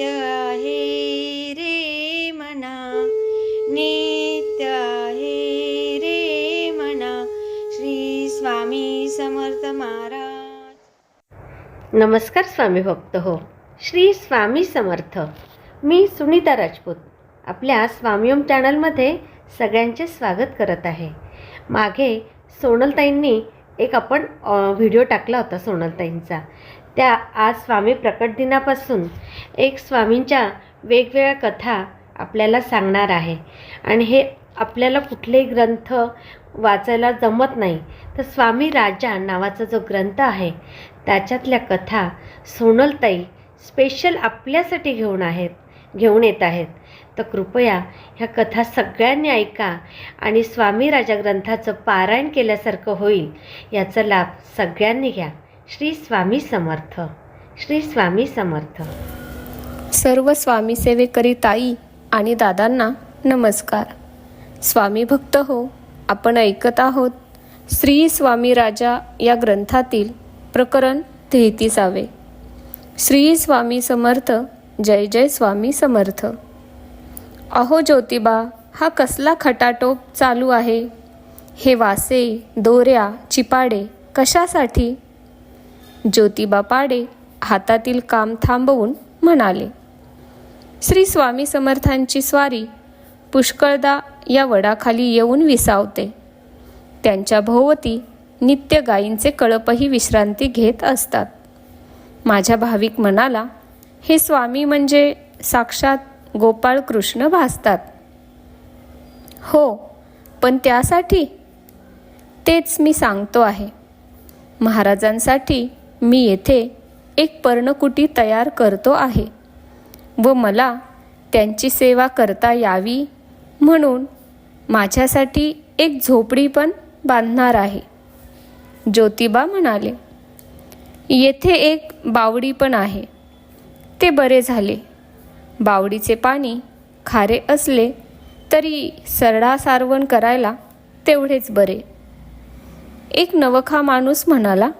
नित्य आहे रे मना नित्य आहे रे मना श्री स्वामी समर्थ महाराज. नमस्कार स्वामी भक्त हो श्री स्वामी समर्थ. मी सुनीता राजपूत आपल्या स्वामीओम चॅनलमध्ये सगळ्यांचे स्वागत करत आहे. मागे सोनलताईंनी एक आपण व्हिडिओ टाकला होता सोनलताईंचा. त्या आज स्वामी प्रकट दिनापासून एक स्वामींच्या वेगवेगळ्या कथा आपल्याला सांगणार आहे. आणि हे आपल्याला कुठलेही ग्रंथ वाचायला जमत नाही तर स्वामी राजा नावाचा जो ग्रंथ आहे त्याच्यातल्या कथा सोनलताई स्पेशल आपल्यासाठी घेऊन आहेत घेऊन येत आहेत. तर कृपया ह्या कथा सगळ्यांनी ऐका आणि स्वामी राजा ग्रंथाचं पारायण केल्यासारखं होईल याचा लाभ सगळ्यांनी घ्या. श्री स्वामी समर्थ. श्री स्वामी समर्थ. सर्व स्वामी सेवेकरी ताई आणि दादांना नमस्कार. स्वामी भक्त हो आपण ऐकत आहोत श्री स्वामी राजा या ग्रंथातील प्रकरण तेहतीसावे. श्री स्वामी समर्थ जय जय स्वामी समर्थ. अहो ज्योतिबा हा कसला खटाटोप चालू आहे? हे वासे दोऱ्या चिपाडे कशासाठी? ज्योतिबा पाडे हातातील काम थांबवून म्हणाले श्री स्वामी समर्थांची स्वारी पुष्कळदा या वडाखाली येऊन विसावते. त्यांच्या भोवती नित्य गायींचे कळपही विश्रांती घेत असतात. माझ्या भाविक मनाला हे स्वामी म्हणजे साक्षात गोपाळ कृष्ण भासतात. हो पण त्यासाठी? तेच मी सांगतो आहे. महाराजांसाठी मी येथे एक पर्णकुटी तयार करतो आहे व मला त्यांची सेवा करता यावी म्हणून माझ्यासाठी एक झोपडी पण बांधणार आहे. ज्योतिबा म्हणाले येथे एक बावडी पण आहे. ते बरे झाले. बावडीचे पाणी खारे असले तरी सरडा सारवण करायला तेवढेच बरे. एक नवखा माणूस म्हणाला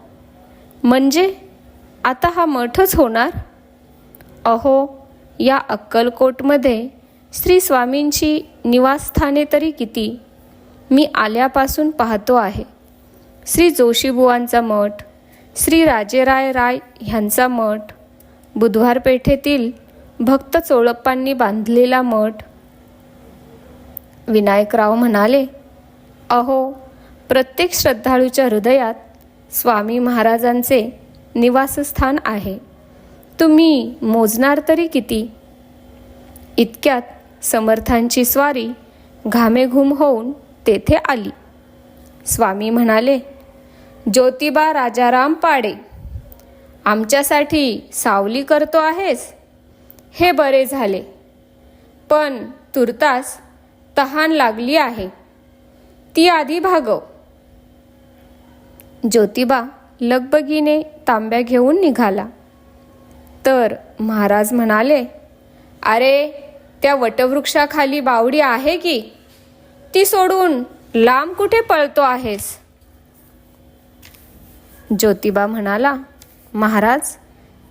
म्हणजे आता हा मठच होणार? अहो या अक्कलकोटमध्ये श्री स्वामींची निवासस्थाने तरी किती? मी आल्यापासून पाहतो आहे. श्री जोशीबुवांचा मठ श्री राजेराय राय ह्यांचा मठ बुधवार पेठेतील भक्त चोळप्पांनी बांधलेला मठ. विनायकराव म्हणाले अहो प्रत्येक श्रद्धाळूच्या हृदयात स्वामी महाराजांचे निवासस्थान आहे. तुम्ही मोजणार तरी किती? इतक्यात समर्थांची स्वारी घामेघूम होऊन तेथे आली. स्वामी म्हणाले ज्योतिबा राजाराम पाडे आमच्यासाठी सावली करतो आहेस? हे बरे झाले. पण तुर्तास तहान लागली आहे. ती आधी भागव. ज्योतिबा लगबगीने तांब्या घेऊन निघाला. तर महाराज म्हणाले अरे त्या वटवृक्षाखाली बावडी आहे की? ती सोडून लांब कुठे पळतो आहेस? ज्योतिबा म्हणाला महाराज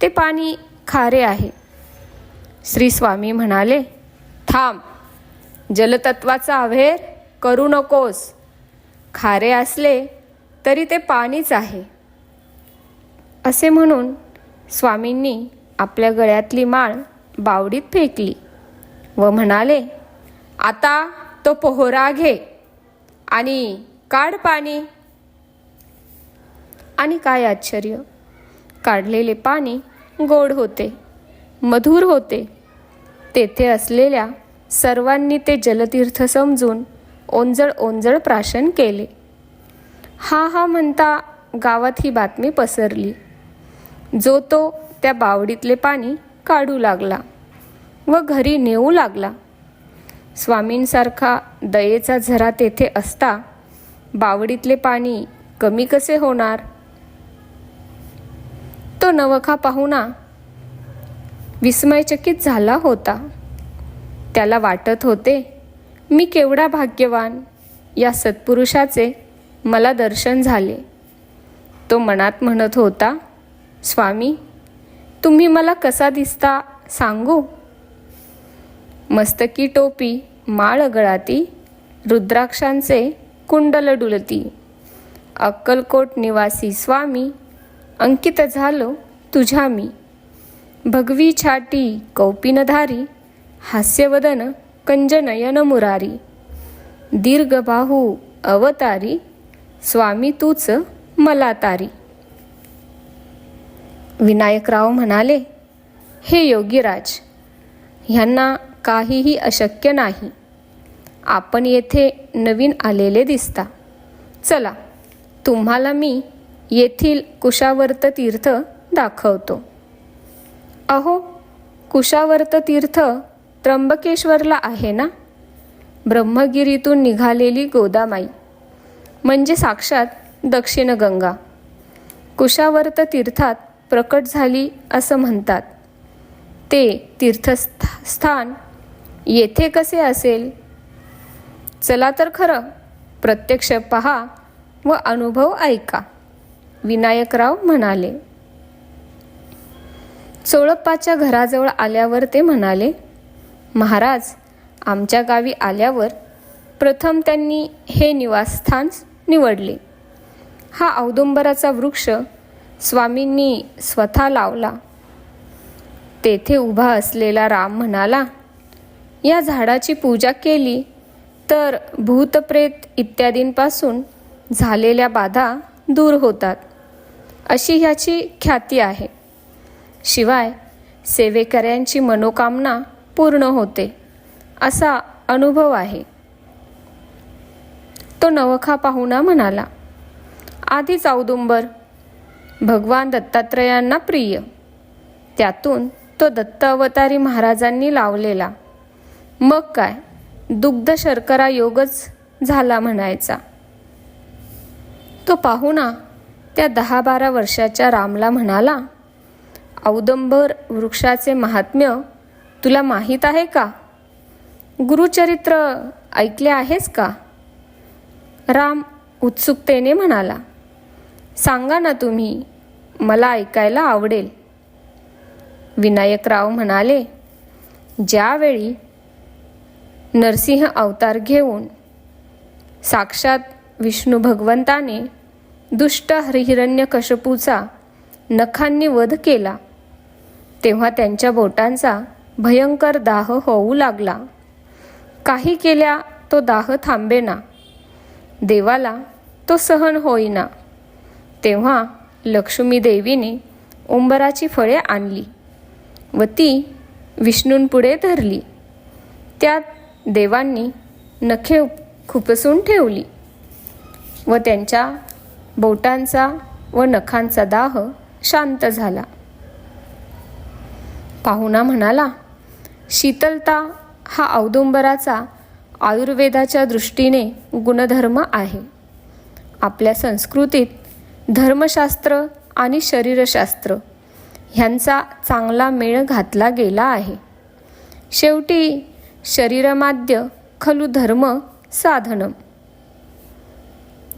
ते पाणी खारे आहे. श्री स्वामी म्हणाले थांब जलतत्वाचा अभेर करू नकोस. खारे असले तरी ते पाणीच आहे. असे म्हणून स्वामींनी आपल्या गळ्यातली माळ बावडीत फेकली व म्हणाले आता तो पोहरा घे आणि काढ पाणी. आणि काय आश्चर्य काढलेले पाणी गोड होते मधुर होते. तेथे असलेल्या सर्वांनी ते जलतीर्थ समजून ओंजळ ओंजळ प्राशन केले. हा हा म्हणता गावात ही बातमी पसरली. जो तो त्या बावडीतले पाणी काढू लागला व घरी नेऊ लागला. स्वामींसारखा दयेचा झरा तेथे असता बावडीतले पाणी कमी कसे होणार? तो नवखा पाहुणा विस्मयचकित झाला होता. त्याला वाटत होते मी केवढा भाग्यवान या सत्पुरुषाचे मला दर्शन झाले. तो मनात म्हणत होता स्वामी तुम्ही मला कसा दिसता सांगू? मस्तकी टोपी माळ गळाती रुद्राक्षांचे कुंडल डुलती अक्कलकोट निवासी स्वामी अंकित झालो तुझ्या मी. भगवी छाटी कौपिनधारी हास्यवदन कंजनयन मुरारी दीर्घबाहू अवतारी स्वामी तूच मला तारी. विनायकराव म्हणाले हे योगीराज ह्यांना काहीही अशक्य नाही. आपण येथे नवीन आलेले दिसता. चला तुम्हाला मी येथील कुशावर्त तीर्थ दाखवतो. अहो कुशावर्त तीर्थ त्र्यंबकेश्वरला आहे ना? ब्रह्मगिरीतून निघालेली गोदामाई म्हणजे साक्षात दक्षिण गंगा. कुशावर्त तीर्थात प्रकट झाली असं म्हणतात. ते तीर्थस्थान येथे कसे असेल? चला तर खरं प्रत्यक्ष पहा व अनुभव ऐका विनायकराव म्हणाले. चोळप्पाच्या घराजवळ आल्यावर ते म्हणाले महाराज आमच्या गावी आल्यावर प्रथम त्यांनी हे निवासस्थान निवडले. हा औदुंबराचा वृक्ष स्वामींनी स्वतः लावला. तेथे उभा असलेला राम म्हणाला या झाडाची पूजा केली तर भूतप्रेत इत्यादींपासून झालेल्या बाधा दूर होतात. अशी ह्याची ख्याती आहे. शिवाय सेवेकऱ्यांची मनोकामना पूर्ण होते असा अनुभव आहे. तो नवखा पाहुणा म्हणाला आधीच औदुंबर भगवान दत्तात्रयांना प्रिय. त्यातून तो दत्त अवतारी महाराजांनी लावलेला मग काय? दुग्ध शर्करा योगच झाला म्हणायचा. तो पाहुणा त्या दहा बारा वर्षाच्या रामला म्हणाला औदंबर वृक्षाचे महात्म्य तुला माहीत आहे का? गुरुचरित्र ऐकले आहेस का? राम उत्सुकतेने म्हणाला सांगा ना तुम्ही मला ऐकायला आवडेल. विनायकराव म्हणाले ज्यावेळी नरसिंह अवतार घेऊन साक्षात विष्णू भगवंताने दुष्ट हिरण्यकशपूचा नखांनी वध केला तेव्हा त्यांच्या बोटांचा भयंकर दाह होऊ लागला. काही केल्या तो दाह थांबेना. देवाला तो सहन होईना. तेव्हा लक्ष्मी देवीने उंबराची फळे आणली व ती विष्णूंपुढे धरली. त्यात देवांनी नखे खुपसून ठेवली व त्यांच्या बोटांचा व नखांचा दाह शांत झाला. पाहुणा म्हणाला शीतलता हा औदुंबराचा आयुर्वेदाच्या दृष्टीने गुणधर्म आहे. आपल्या संस्कृतीत धर्मशास्त्र आणि शरीरशास्त्र ह्यांचा चांगला मेळ घातला गेला आहे. शेवटी शरीरमाद्य खलु धर्म साधनम.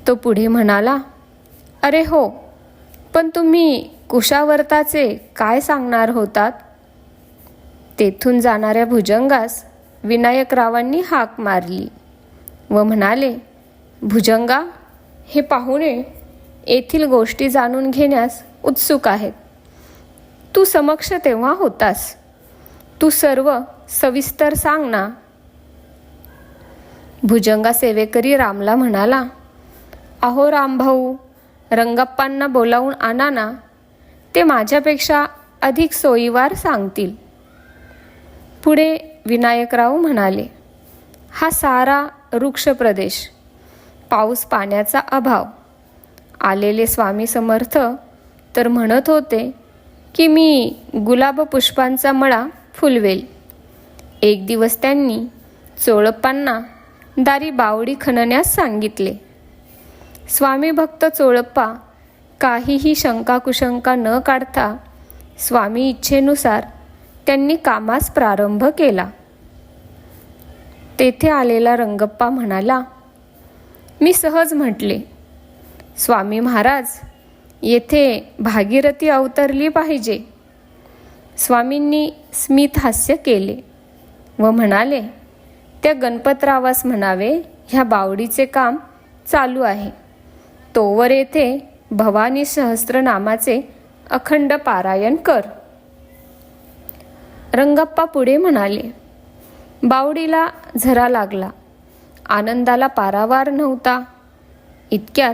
तो पुढे म्हणाला अरे हो पण तुम्ही कुशावर्ताचे काय सांगणार होतात? तेथून जाणाऱ्या भुजंगास विनायकरावांनी हाक मारली व म्हणाले भुजंगा हे पाहुणे येथील गोष्टी जाणून घेण्यास उत्सुक आहेत. तू समक्ष तेव्हा होतास. तू सर्व सविस्तर सांग ना. भुजंगा सेवेकरी रामला म्हणाला अहो रामभाऊ रंगप्पांना बोलावून आणा ना. ते माझ्यापेक्षा अधिक सोयीवार सांगतील. पुढे विनायकराव म्हणाले हा सारा वृक्ष प्रदेश पाऊस पाण्याचा अभाव. आलेले स्वामी समर्थ तर म्हणत होते की मी गुलाब पुष्पांचा मळा फुलवेल. एक दिवस त्यांनी चोळप्पांना दारी बावडी खणण्यास सांगितले. स्वामी भक्त चोळप्पा काहीही शंकाकुशंका न काढता स्वामी इच्छेनुसार त्यांनी कामास प्रारंभ केला. तेथे आलेला रंगप्पा म्हणाला मी सहज म्हटले स्वामी महाराज येथे भागीरथी अवतरली पाहिजे. स्वामींनी स्मित हास्य केले व म्हणाले त्या गणपतरावास म्हणावे ह्या बावडीचे काम चालू आहे. तोवर येथे भवानी सहस्रनामाचे अखंड पारायण कर. रंगप्पा पुढे म्हणाले बावडीला झरा लागला. आनंदाला पारावार नव्हता. इतक्यात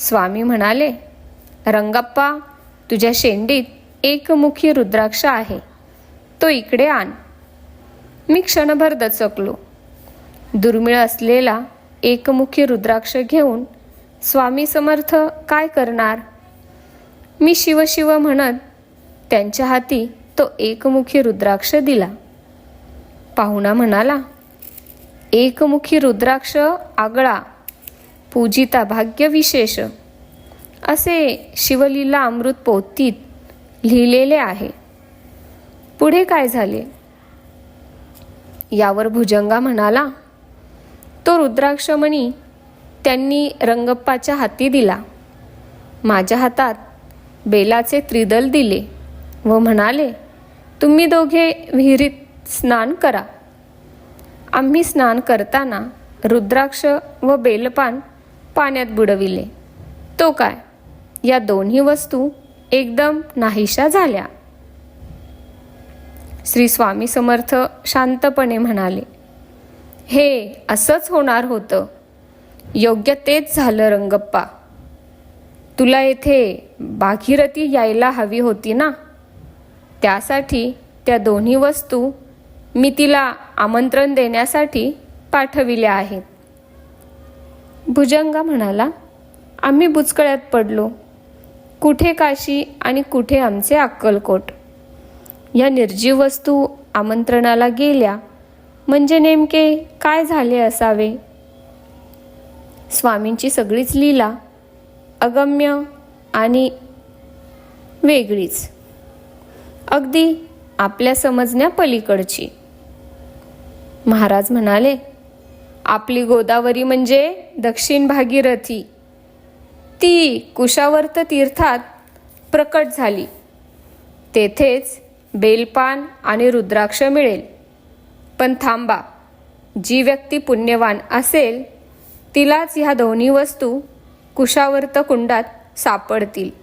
स्वामी म्हणाले रंगप्पा तुझ्या शेंडीत एकमुखी रुद्राक्ष आहे. तो इकडे आण. मी क्षणभर दचकलो. दुर्मिळ असलेला एकमुखी रुद्राक्ष घेऊन स्वामी समर्थ काय करणार? मी शिवशिव म्हणत त्यांच्या हाती तो एकमुखी रुद्राक्ष दिला. पाहुणा म्हणाला एकमुखी रुद्राक्ष आगळा पूजिता भाग्य विशेष. असे शिवलीला अमृत पोतीत लिहिलेले आहे. पुढे काय झाले? यावर भुजंगा म्हणाला तो रुद्राक्षमणी त्यांनी रंगप्पाच्या हाती दिला. माझ्या हातात बेलाचे त्रिदल दिले. व म्हणाले तुम्ही दोघे विहिरीत स्नान करा. आम्ही स्नान करताना रुद्राक्ष व बेलपान पाण्यात बुडविले. तो काय? या दोन्ही वस्तू एकदम नाहीशा झाल्या. श्री स्वामी समर्थ शांतपणे म्हणाले हे असंच होणार होतं. योग्य तेच झालं रंगप्पा. तुला येथे भागीरथी यायला हवी होती ना? त्यासाठी त्या दोन्ही वस्तू मी तिला आमंत्रण देण्यासाठी पाठविल्या आहेत. भुजंगा म्हणाला आम्ही बुचकळ्यात पडलो. कुठे काशी आणि कुठे आमचे अक्कलकोट? या निर्जीव वस्तू आमंत्रणाला गेल्या. म्हणजे नेमके काय झाले असावे? स्वामींची सगळीच लीला अगम्य आणि वेगळीच. अगदी आपल्या समजण्या पलीकडची. महाराज म्हणाले आपली गोदावरी म्हणजे दक्षिण भागीरथी. ती कुशावर्त तीर्थात प्रकट झाली. तेथेच बेलपान आणि रुद्राक्ष मिळेल. पण थांबा जी व्यक्ती पुण्यवान असेल तिलाच ह्या दोन्ही वस्तू कुशावर्त कुंडात सापडतील.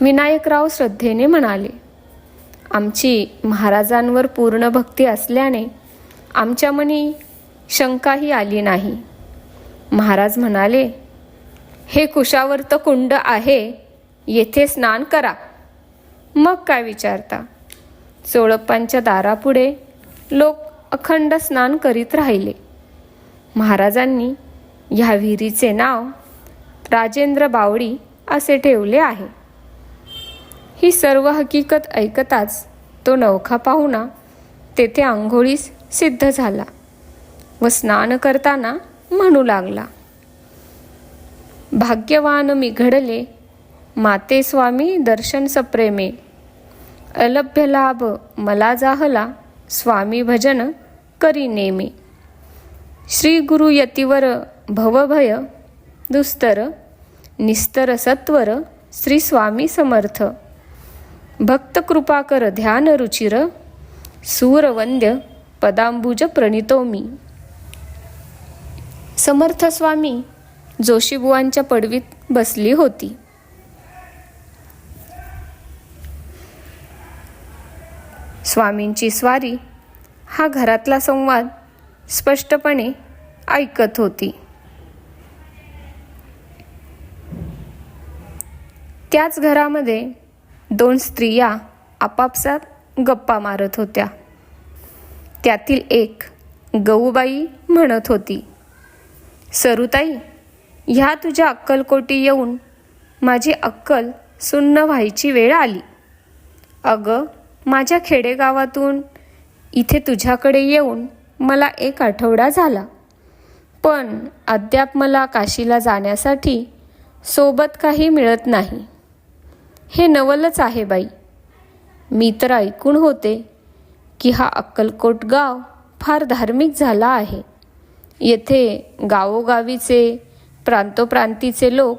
विनायकराव श्रद्धेने म्हणाले आमची महाराजांवर पूर्ण भक्ती असल्याने आमच्या मनी शंकाही आली नाही. महाराज म्हणाले हे कुशावर्त कुंड आहे येथे स्नान करा. मग काय विचारता? चोळप्पांच्या दारापुढे लोक अखंड स्नान करीत राहिले. महाराजांनी ह्या विहिरीचे नाव राजेंद्र बावडी असे ठेवले आहे. ही सर्व हकीकत ऐकताच तो नौखा पाहुणा तेथे आंघोळीस सिद्ध झाला व स्नान करताना म्हणू लागला भाग्यवान मी घडले माते स्वामी दर्शन सप्रेमे अलभ्य लाभ मला जाहला स्वामी भजन करी नेमे श्री गुरु यतीवर भवभय दुस्तर निस्तर सत्वर श्री स्वामी समर्थ भक्त कृपाकर ध्यान रुचिर सूरवंद्य पदांबुज प्रणितो मी. समर्थ स्वामी जोशीबुवांच्या पडवीत बसली होती. स्वामींची स्वारी हा घरातला संवाद स्पष्टपणे ऐकत होती. त्याच घरामध्ये दोन स्त्रिया आपापसात गप्पा मारत होत्या. त्यातील एक गऊबाई म्हणत होती सरुताई ह्या तुझ्या अक्कलकोटी येऊन माझी अक्कल सुन्न व्हायची वेळ आली. अगं माझ्या खेडेगावातून इथे तुझ्याकडे येऊन मला एक आठवडा झाला. पण अद्याप मला काशीला जाण्यासाठी सोबत काही मिळत नाही. हे नवलच आहे बाई. मी तर ऐकून होते की हा अक्कलकोट गाव फार धार्मिक झाला आहे. येथे गावोगावीचे प्रांतोप्रांतीचे लोक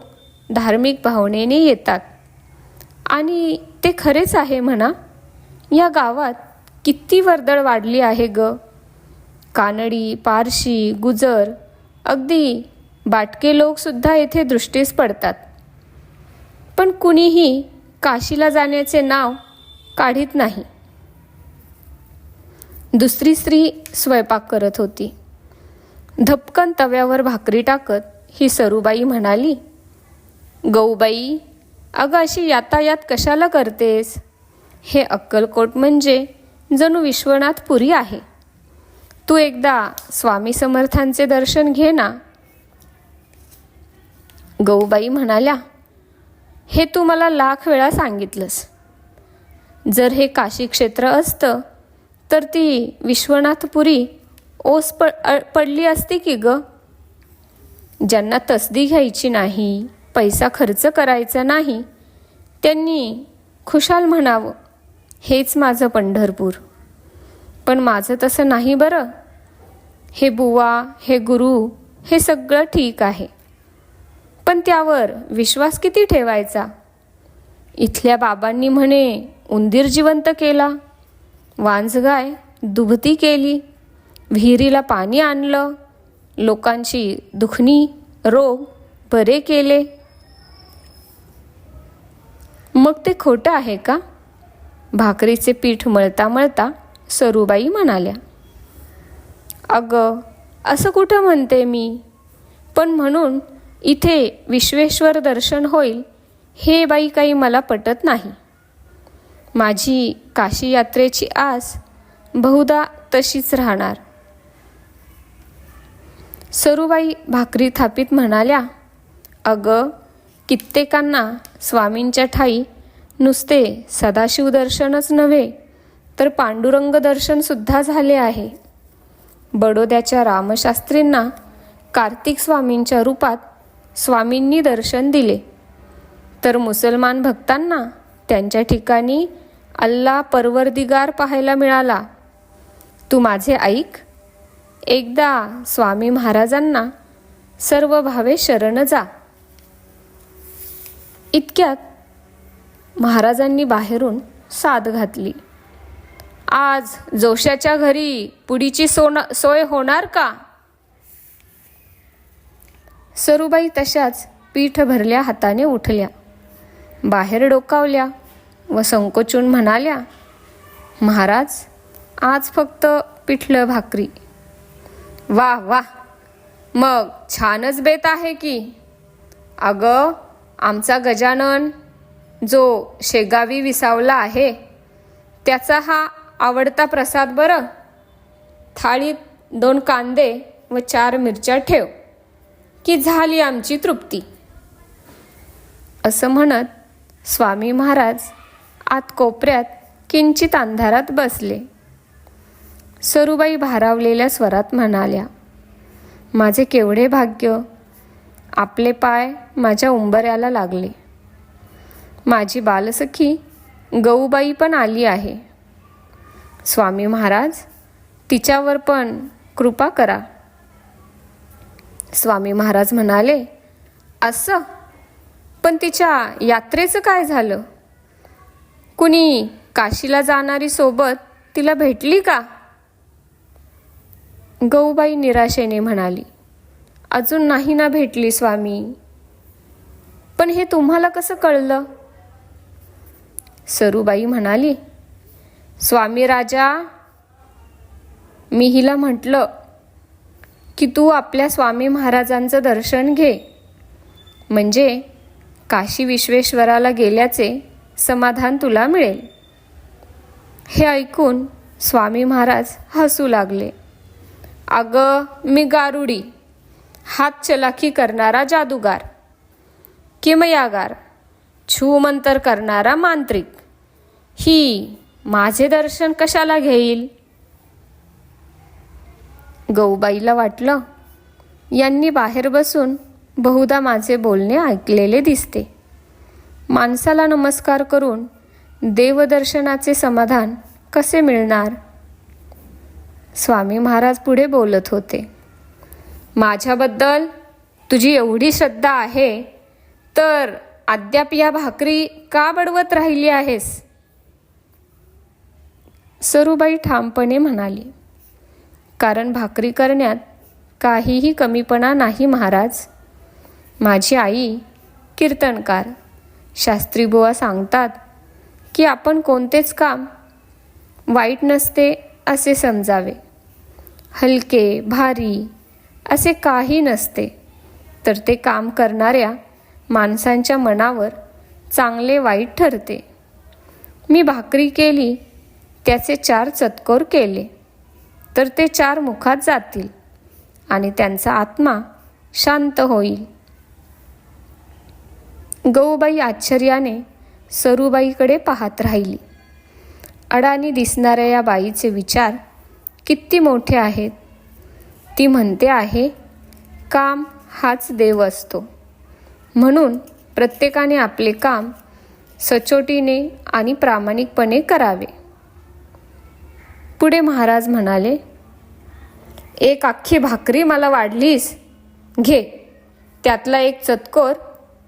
धार्मिक भावनेने येतात. आणि ते खरेच आहे म्हणा. या गावात किती वर्दळ वाढली आहे ग. कानडी पारशी गुजर अगदी बाटके लोकसुद्धा येथे दृष्टीस पडतात. पण कुणीही काशीला जाण्याचे नाव काढीत नाही. दुसरी स्त्री स्वयंपाक करत होती. धपकन तव्यावर भाकरी टाकत ही सरूबाई म्हणाली गऊबाई अगं अशी यातायात कशाला करतेस? हे अक्कलकोट म्हणजे जणू विश्वनाथपुरी आहे. तू एकदा स्वामी समर्थांचे दर्शन घे ना. गऊबाई म्हणाल्या हे तू मला लाख वेळा सांगितलंस. जर हे काशी क्षेत्र असतं तर ती विश्वनाथपुरी ओस पड पडली असती की ग? ज्यांना तसदी घ्यायची नाही पैसा खर्च करायचा नाही त्यांनी खुशाल म्हणावं हेच माझं पंढरपूर. पण माझं तसं नाही बरं. हे बुवा हे गुरु हे सगळं ठीक आहे. पण त्यावर विश्वास किती ठेवायचा? इथल्या बाबांनी म्हणे उंदीर जिवंत केला. वांजगाय दुभती केली. विहिरीला पाणी आणलं. लोकांची दुखणी रोग बरे केले. मग ते खोटं आहे का? भाकरीचे पीठ मळता मळता सरूबाई म्हणाल्या. अगं असं कुठं म्हणते मी? पण म्हणून इथे विश्वेश्वर दर्शन होईल हे बाई काही मला पटत नाही. माझी काशी यात्रेची आस बहुधा तशीच राहणार. सरूबाई भाकरी थापीत म्हणाल्या अगं कित्येकांना स्वामींच्या ठाई नुसते सदाशिव दर्शनच नव्हे तर पांडुरंग दर्शनसुद्धा झाले आहे. बडोद्याच्या रामशास्त्रींना कार्तिक स्वामींच्या रूपात स्वामींनी दर्शन दिले. तर मुसलमान भक्तांना त्यांच्या ठिकाणी अल्ला परवरदिगार पाहायला मिळाला. तू माझे ऐक. एकदा स्वामी महाराजांना सर्व भावे शरण जा. इतक्यात महाराजांनी बाहेरून साद घातली. आज जोशाच्या घरी पुडीची सोना सोय होणार का? सरूबाई तशाच पीठ भरल्या हाताने उठल्या. बाहेर डोकावल्या व संकोचून म्हणाल्या महाराज आज फक्त पिठलं भाकरी. वा वा मग छानच बेत आहे की. अगं आमचा गजानन जो शेगावी विसावला आहे त्याचा हा आवडता प्रसाद बरं. थाळीत दोन कांदे व चार मिरच्या ठेव. की झाली आमची तृप्ती. असं म्हणत स्वामी महाराज आत कोपऱ्यात किंचित अंधारात बसले. सरूबाई भारावलेल्या स्वरात म्हणाल्या माझे केवढे भाग्य आपले पाय माझ्या उंबऱ्याला लागले. माझी बालसखी गऊबाई पण आली आहे. स्वामी महाराज तिच्यावर पण कृपा करा. स्वामी महाराज म्हणाले असं? पण तिच्या यात्रेचं काय झालं? कुणी काशीला जाणारी सोबत तिला भेटली का? गऊबाई निराशेने म्हणाली अजून नाही ना भेटली स्वामी. पण हे तुम्हाला कसं कळलं? सरूबाई म्हणाली स्वामी राजा मी हिला म्हटलं की तू आपल्या स्वामी महाराजांचं दर्शन घे. म्हणजे काशी विश्वेश्वराला गेल्याचे समाधान तुला मिळेल. हे ऐकून स्वामी महाराज हसू लागले. अगं मी गारुडी. हात चलाखी करणारा जादूगार. किमयागार. छूमंतर करणारा मांत्रिक. ही माझे दर्शन कशाला घेईल? गौबाईला वाटलं. यांनी बाहेर बसून बहुधा माझे बोलणे ऐकलेले दिसते. माणसाला नमस्कार करून देवदर्शनाचे समाधान कसे मिळणार? स्वामी महाराज पुढे बोलत होते. माझ्याबद्दल तुझी एवढी श्रद्धा आहे तर अद्याप या भाकरी का बडवत राहिली आहेस? सरूबाई ठामपणे म्हणाली. कारण भाकरी करण्यात काहीही कमीपणा नाही महाराज. माझी आई कीर्तनकार. शास्त्रीबुवा सांगतात की आपण कोणतेच काम वाईट नसते असे समजावे. हलके भारी असे काही नसते. तर ते काम करणाऱ्या माणसांच्या मनावर चांगले वाईट ठरते. मी भाकरी केली त्याचे चार चतकोर केले. तर ते चार मुखात जातील आणि त्यांचा आत्मा शांत होईल. गऊबाई आश्चर्याने सरूबाईकडे पाहत राहिली. अडाणी दिसणाऱ्या या बाईचे विचार किती मोठे आहेत. ती म्हणते आहे काम हाच देव असतो. म्हणून प्रत्येकाने आपले काम सचोटीने आणि प्रामाणिकपणे करावे. पुढे महाराज म्हणाले एक अख्खी भाकरी मला वाढलीस? घे. त्यातला एक चतकोर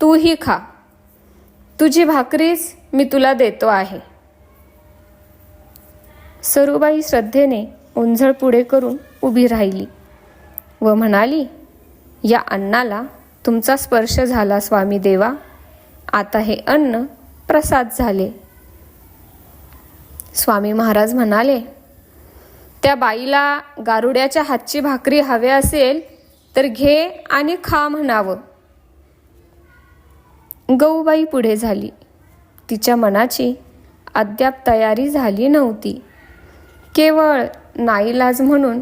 तूही खा. तुझी भाकरीच मी तुला देतो आहे. सरूबाई श्रद्धेने उंझळ पुढे करून उभी राहिली व म्हणाली या अन्नाला तुमचा स्पर्श झाला स्वामी देवा. आता हे अन्न प्रसाद झाले. स्वामी महाराज म्हणाले त्या बाईला गारुड्याच्या हातची भाकरी हवे असेल तर घे आणि खा म्हणावं. गऊबाई पुढे झाली. तिच्या मनाची अद्याप तयारी झाली नव्हती. केवळ नाईलाज म्हणून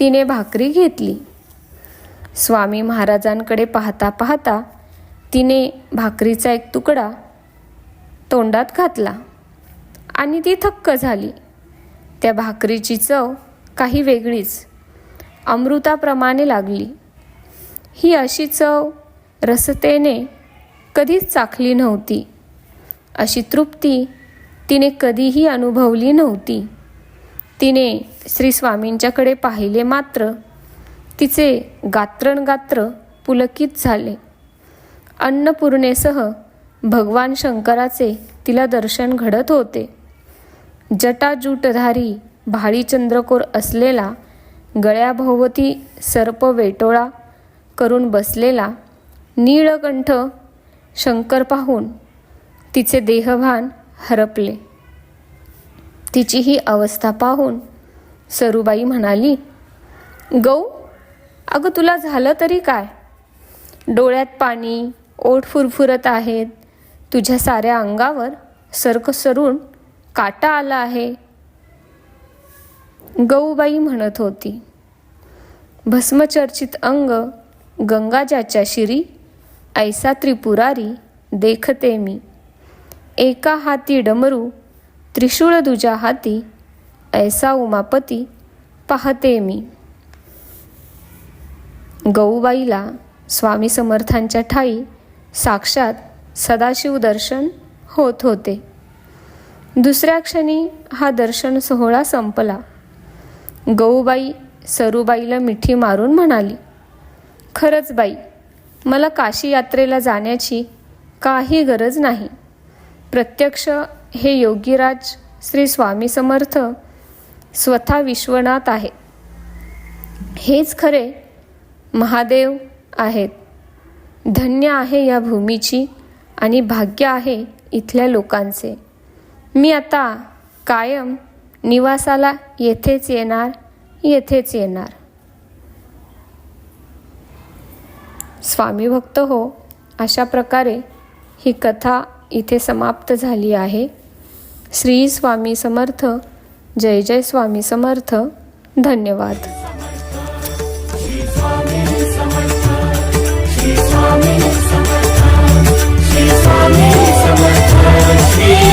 तिने भाकरी घेतली. स्वामी महाराजांकडे पाहता पाहता तिने भाकरीचा एक तुकडा तोंडात घातला आणि ती थक्क झाली. त्या भाकरीची चव काही वेगळीच. अमृताप्रमाणे लागली. ही अशी चव रसतेने कधीच चाखली नव्हती. अशी तृप्ती तिने कधीही अनुभवली नव्हती. तिने श्री स्वामींच्याकडे पाहिले मात्र तिचे गात्रणगात्र पुलकित झाले. अन्नपूर्णेसह भगवान शंकराचे तिला दर्शन घडत होते. जटाजूटधारी भाळीचंद्रकोर असलेला गळ्याभोवती सर्प वेटोळा करून बसलेला नीळकंठ शंकर पाहून तिचे देहभान हरपले. तिची ही अवस्था पाहून सरूबाई म्हणाली गौ अगं तुला झालं तरी काय? डोळ्यात पाणी ओठ फुरफुरत आहेत तुझ्या साऱ्या अंगावर सर्क सरून काटा आला आहे. गऊबाई म्हणत होती भस्मचर्चित अंग गंगाजाच्या शिरी ऐसा त्रिपुरारी देखते मी. एका हाती डमरू त्रिशूळ दुजा हाती ऐसा उमापती पाहते मी. गऊबाईला स्वामी समर्थांच्या ठाई साक्षात सदाशिव दर्शन होत होते. दुसऱ्या क्षणी हा दर्शन सोहळा संपला. गऊबाई सरूबाईला मिठी मारून म्हणाली खरंच बाई मला काशी यात्रेला जाण्याची काही गरज नाही. प्रत्यक्ष हे योगीराज श्री स्वामी समर्थ स्वतः विश्वनाथ आहे. हेच खरे महादेव आहेत. धन्य आहे या भूमीची आणि भाग्य आहे इथल्या लोकांचे. मी आता कायम निवासाला येथेच येणार येथेच येणार. स्वामी भक्त हो अशा प्रकारे ही कथा इथे समाप्त झाली आहे. श्री स्वामी समर्थ जय जय स्वामी समर्थ धन्यवाद. श्री स्वामी समर्थ श्री स्वामी श्री